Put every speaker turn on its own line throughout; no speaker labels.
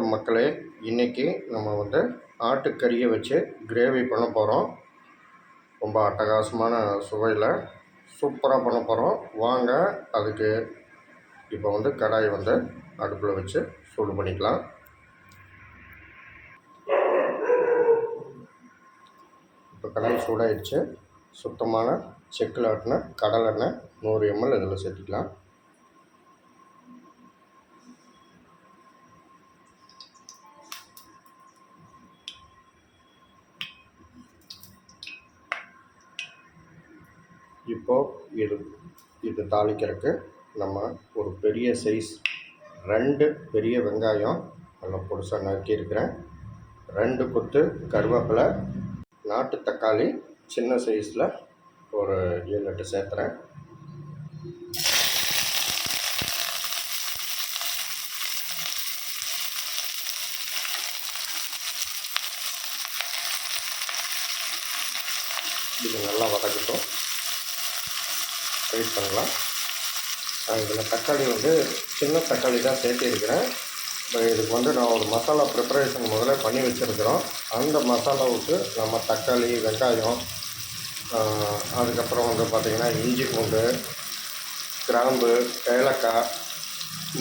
வணக்கம் மக்களே. இன்றைக்கி நம்ம வந்து ஆட்டுக்கறியை வச்சு கிரேவி பண்ண போகிறோம் ரொம்ப அட்டகாசமான சுவையில் சூப்பராக பண்ண போகிறோம் வாங்க அதுக்கு இப்போ வந்து கடாயை வந்து அடுப்பில் வச்சு சூடு பண்ணிக்கலாம். இப்போ கடாய் சூடாயிடுச்சு. சுத்தமான செக்கில் ஆட்டின கடலெண்ணெய் நூறு எம்எல் இதில் சேர்த்துக்கலாம். இப்போது இது இது தாளிக்கிறதுக்கு நம்ம ஒரு பெரிய சைஸ் ரெண்டு பெரிய வெங்காயம் நல்லா பொடிசாக நறுக்கியிருக்கிறேன் ரெண்டு கொத்து கருவேப்பிலை நாட்டு தக்காளி சின்ன சைஸில் ஒரு ஏழு எட்டு சேர்த்துறேன். இது நல்லா வதக்கட்டும். வெயிட் பண்ணலாம். இதில் தக்காளி வந்து சின்ன தக்காளி தான் சேர்த்திருக்கிறேன் இப்போ இதுக்கு வந்து நான் ஒரு மசாலா ப்ரிப்பரேஷன் முதல்ல பண்ணி வச்சுருக்கிறோம். அந்த மசாலாவுக்கு நம்ம தக்காளி வெங்காயம் அதுக்கப்புறம் வந்து பார்த்திங்கன்னா இஞ்சி பூண்டு கிராம்பு ஏலக்காய்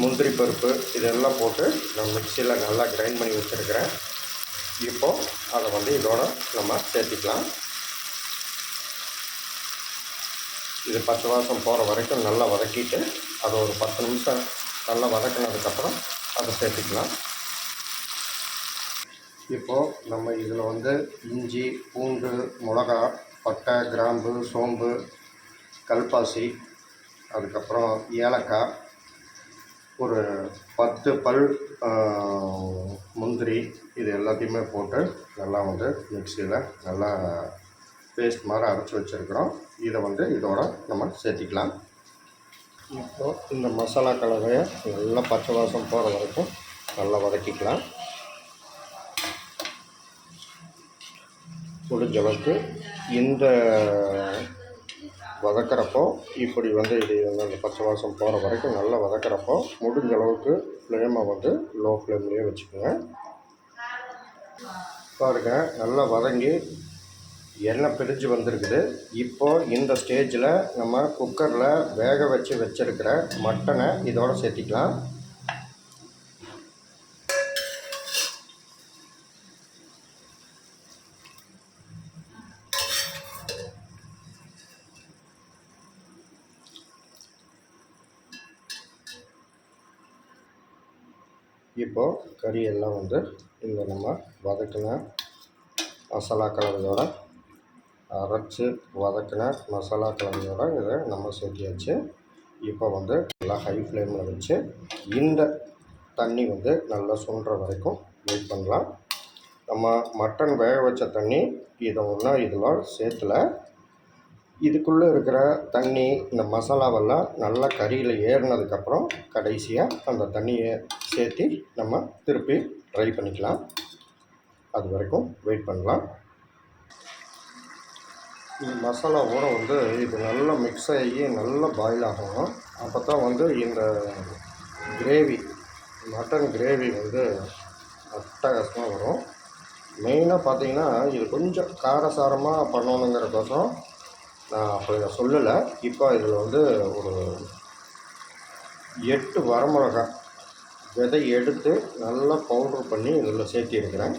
முந்திரி பருப்பு இதெல்லாம் போட்டு நான் மிக்சியில் நல்லா கிரைண்ட் பண்ணி வச்சுருக்கிறேன். இப்போது அதை வந்து இதோட நம்ம சேர்த்திக்கலாம். இது பத்து வாசம் போகிற வரைக்கும் நல்லா வதக்கிட்டு அதை ஒரு பத்து நிமிஷம் நல்லா வதக்கினதுக்கப்புறம் அதை சேர்த்துக்கலாம். இப்போது நம்ம இதில் வந்து இஞ்சி பூண்டு மிளகா பட்டை கிராம்பு சோம்பு கல்பாசி அதுக்கப்புறம் ஏலக்காய் ஒரு பத்து பல் முந்திரி இது எல்லாத்தையுமே போட்டு நல்லா வந்து மிக்சியில் நல்லா பேஸ்ட் மாதிரி அரைச்சி வச்சுருக்குறோம். இதை வந்து இதோட நம்ம சேர்த்திக்கலாம். அப்புறம் இந்த மசாலா கலவையை நல்லா பச்சை வாசம் போகிற வரைக்கும் நல்லா வதக்கிக்கலாம். முடிஞ்ச அளவுக்கு இந்த வதக்கிறப்போ இப்படி வந்து இது வந்து அந்த பச்சை வாசம் போகிற வரைக்கும் நல்லா வதக்கிறப்போ முடிஞ்ச அளவுக்கு ஃப்ளேமை வந்து லோ ஃப்ளேம்லேயே வச்சுக்கோங்க. பாருங்கள் நல்லா வதங்கி எண்ணெய் பிரிஞ்சு வந்திருக்குது. இப்போது இந்த ஸ்டேஜில் நம்ம குக்கரில் வேக வச்சு வச்சுருக்கிற மட்டனை இதோடு சேர்த்திக்கலாம். இப்போது கறி எல்லாம் வந்து இந்த நம்ம வதக்கின மசாலா கலவையோட அரைச்சி வதக்கின மசாலா கலவையோட இதை நம்ம சேர்த்தியாச்சு. இப்போ வந்து நல்லா ஹை ஃப்ளேமில் வச்சு இந்த தண்ணி வந்து நல்லா சுண்டுற வரைக்கும் வெயிட் பண்ணலாம். நம்ம மட்டன் வேக வச்ச தண்ணி இதை ஒன்றும் இதில் சேர்த்துல இதுக்குள்ளே இருக்கிற தண்ணி இந்த மசாலாவெல்லாம் நல்லா கறியில் ஏறினதுக்கப்புறம் கடைசியாக அந்த தண்ணியை சேர்த்து நம்ம திருப்பி ட்ரை பண்ணிக்கலாம். அது வரைக்கும் வெயிட் பண்ணலாம். மசாலாவோட வந்து இது நல்லா மிக்ஸ் ஆகி நல்லா பாயில் ஆகணும். அப்போ தான் வந்து இந்த கிரேவி மட்டன் கிரேவி வந்து அட்டகாசமாக வரும். மெயினாக பார்த்தீங்கன்னா இது கொஞ்சம் காரசாரமாக பண்ணணுங்கிறக்கோசரம் நான் அப்போ சொல்லலை. இப்போ இதில் வந்து ஒரு எட்டு வரமிளகாய் விதை எடுத்து நல்லா பவுட்ரு பண்ணி இதில் சேர்த்திருக்கிறேன்.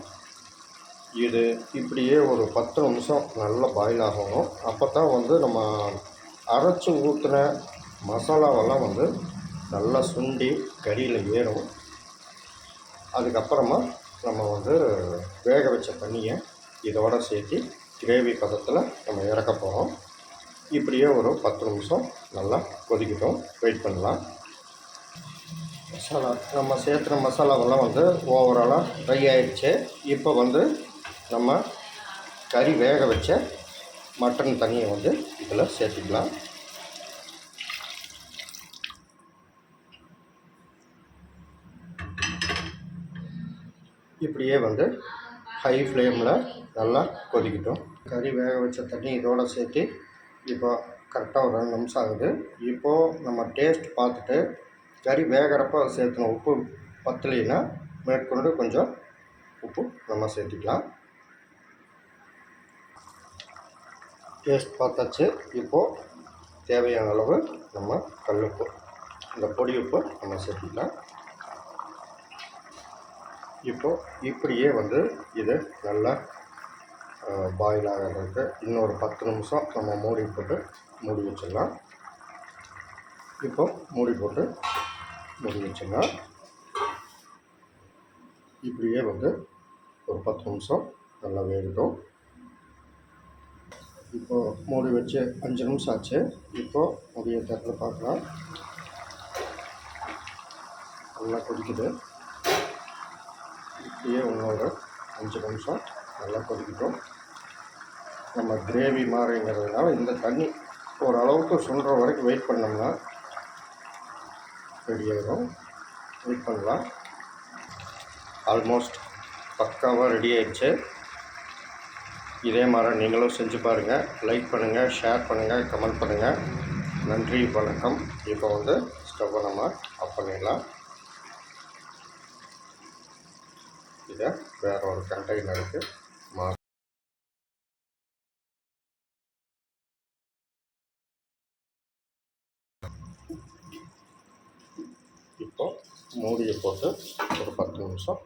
இது இப்படியே ஒரு பத்து நிமிஷம் நல்லா பாயில் ஆகணும். அப்போ தான் வந்து நம்ம அரைச்சி ஊற்றின மசாலாவெல்லாம் வந்து நல்லா சுண்டி கறியில் ஏறும் அதுக்கப்புறமா நம்ம வந்து வேக வச்ச தண்ணியை இதோடு சேர்த்து கிரேவி பதத்தில் நம்ம இறக்க போகிறோம் இப்படியே ஒரு பத்து நிமிஷம் நல்லா கொதிக்கட்டும். வெயிட் பண்ணலாம். மசாலா நம்ம சேர்த்துன மசாலாவெல்லாம் வந்து ஓவராலாக ட்ரை ஆயிடுச்சு. இப்போ வந்து நம்ம கறி வேக வச்ச மட்டன் தண்ணியை வந்து இதில் சேர்த்துக்கலாம். இப்படியே வந்து ஹை ஃப்ளேமில் நல்லா கொதிக்கட்டும். கறி வேக வச்ச தண்ணி இதோடு சேர்த்து இப்போ கரெக்டாக ஒரு ரெண்டு நிமிஷம் ஆகுது. இப்போது நம்ம டேஸ்ட் பார்த்துட்டு கறி வேகிறப்ப சேர்த்துன உப்பு பத்தலைன்னா மேற்கொண்டு கொஞ்சம் உப்பு நம்ம சேர்த்திக்கலாம். டேஸ்ட் பார்த்தாச்சு. இப்போது தேவையான அளவு நம்ம கல்லுப்பு இந்த பொடி உப்பு நம்ம சேர்த்துக்கலாம். இப்போது இப்படியே வந்து இது நல்லா பாயில் ஆகிறதுக்கு இன்னொரு பத்து நிமிஷம் நம்ம மூடி போட்டு மூடி வச்சிடலாம். இப்போ மூடி போட்டு மூடி வச்சிடலாம். இப்படியே வந்து ஒரு பத்து நிமிஷம் நல்லா வேகட்டும். இப்போது மூடி வச்சு அஞ்சு நிமிஷம் ஆச்சு. இப்போது முடிய திறந்து பார்க்கலாம். நல்லா கொதிக்குது. இப்படியே இன்னொரு அஞ்சு நிமிஷம் நல்லா கொதிக்கட்டும். நம்ம கிரேவி மாதிரிங்கிறதுனால இந்த தண்ணி ஓரளவுக்கு சுண்டுற வரைக்கும் வெயிட் பண்ணோம்னா ரெடி ஆகிடும் வெயிட் பண்ணலாம். ஆல்மோஸ்ட் பக்காவாக ரெடி ஆயிடுச்சு. இதே மாதிரி நீங்களும் செஞ்சு பாருங்கள் லைக் பண்ணுங்கள் ஷேர் பண்ணுங்கள் கமெண்ட் பண்ணுங்கள் நன்றி வணக்கம். இப்போ வந்து ஸ்டவ்வை நம்ம ஆஃப் பண்ணிடலாம். இதை வேறு ஒரு கண்டெய்னருக்கு மா இப்போ மூடியை போட்டு ஒரு பத்து நிமிஷம்